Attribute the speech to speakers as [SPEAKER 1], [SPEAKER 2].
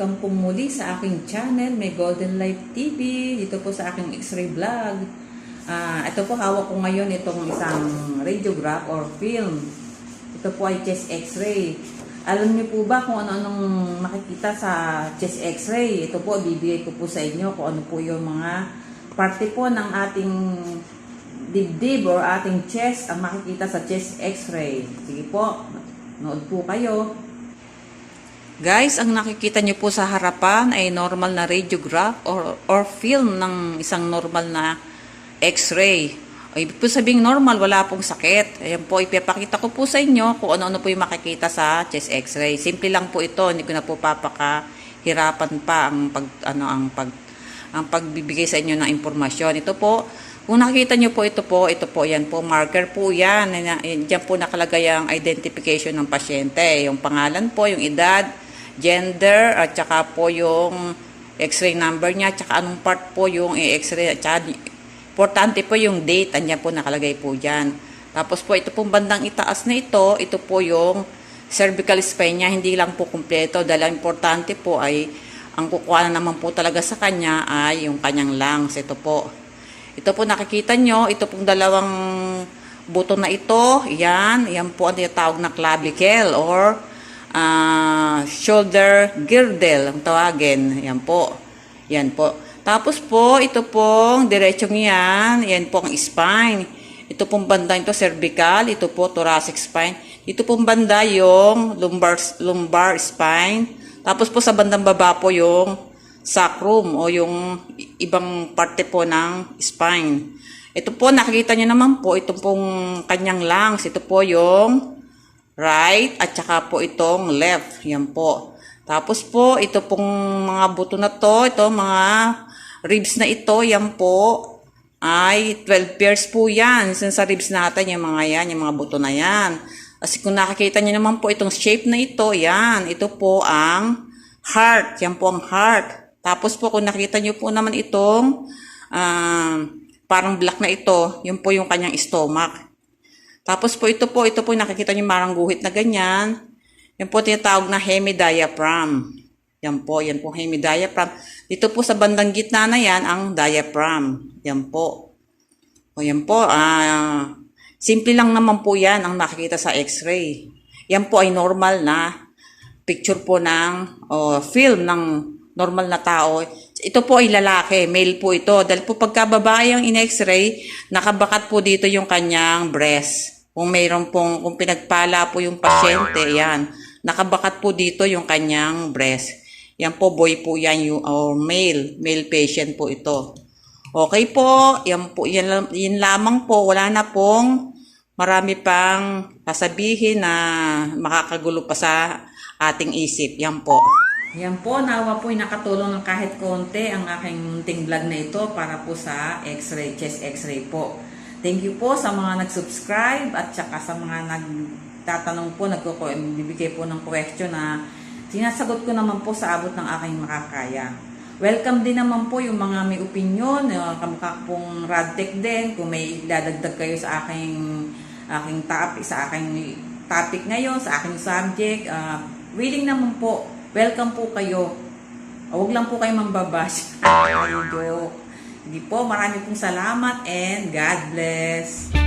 [SPEAKER 1] welcome po muli sa aking channel, may Golden Life TV. Dito po sa aking X-ray vlog. Ah, ito po hawak ko ngayon itong isang radiograph or film. Ito po ay chest X-ray. Alam niyo po ba kung ano-anong makikita sa chest X-ray? Ito po, bibigay ko po sa inyo kung ano po yung mga parte po ng ating dibdib or ating chest ang makikita sa chest X-ray. Sige po, nood po kayo. Guys, ang nakikita niyo po sa harapan ay normal na radiograph or, or film ng isang normal na x-ray. Ibig po sabihin normal, wala pong sakit. Ayan po, ipapakita ko po sa inyo kung ano-ano po yung makikita sa chest x-ray. Simple lang po ito, hindi ko na po papakahirapan pa ang pag ano ang pag ang pagbibigay sa inyo ng impormasyon. Ito po, kung nakikita niyo po ito po, ito po yan po, marker po yan. Diyan po nakalagay ang identification ng pasyente. Yung pangalan po, yung edad, gender, at saka po yung x-ray number niya, at saka anong part po yung i-x-ray, at saka importante po yung date, andyan po nakalagay po dyan. Tapos po, ito pong bandang itaas na ito, ito po yung cervical spine niya, hindi lang po kumpleto, dahil importante po ay, ang kukuha na naman po talaga sa kanya ay yung kanyang lungs. Ito po. Ito po nakikita nyo, ito pong dalawang buto na ito, yan, yan po ang tinatawag na clavicle or ah, shoulder girdle ang tawagin. Yan po. Yan po. Tapos po, ito pong diretsong yan, yan po ang spine. Ito pong banda ito cervical, ito po thoracic spine. Ito pong banda yung lumbar, lumbar spine. Tapos po sa bandang baba po yung sacrum o yung ibang parte po ng spine. Ito po, nakikita niyo naman po, ito pong kanyang lungs. Ito po yung right at saka po itong left. Yan po. Tapos po, ito pong mga buto na to, ito mga ribs na ito, yan po ay 12 pairs po yan. Sin sa ribs natin, yung mga yan, yung mga buto na yan. Kasi kung nakikita niyo naman po itong shape na ito, yan, ito po ang heart. Yan po ang heart. Tapos po kung nakita niyo po naman itong ah, parang black na ito, yun po yung kanyang stomach. Tapos po ito po, ito po nakikita niyo marang guhit na ganyan. Yan po tinatawag na hemidiaphragm. Yan po, yan po hemidiaphragm. Dito po sa bandang gitna na yan ang diaphragm. Yan po. O yan po, ah, simple lang naman po yan ang nakikita sa x-ray. Yan po ay normal na picture po ng o film ng normal na tao. Ito po ay lalaki, male po ito. Dahil po pagka babae ang in-x-ray, nakabakat po dito yung kanyang breast. Kung mayroon pong, kung pinagpala po yung pasyente, yan. Nakabakat po dito yung kanyang breast. Yan po, boy po yan, yung, or male, male patient po ito. Okay po, yan po, yan, yan lamang po, wala na pong marami pang sasabihin na makakagulo pa sa ating isip. Yan po. Yan po, nawa po ay nakatulong ng kahit konti ang aking munting vlog na ito para po sa x-ray, chest x-ray po. Thank you po sa mga nag-subscribe at saka sa mga nagtatanong po, nagbibigay po ng question na sinasagot ko naman po sa abot ng aking makakaya. Welcome din naman po yung mga may opinion, uh, kamukha pong Radtech din, kung may dadagdag kayo sa aking aking topic, sa aking topic ngayon, sa aking subject, uh, willing naman po, welcome po kayo. Uh, huwag lang po kayo mambabash. Joke. Hindi po, marami pong salamat and God bless.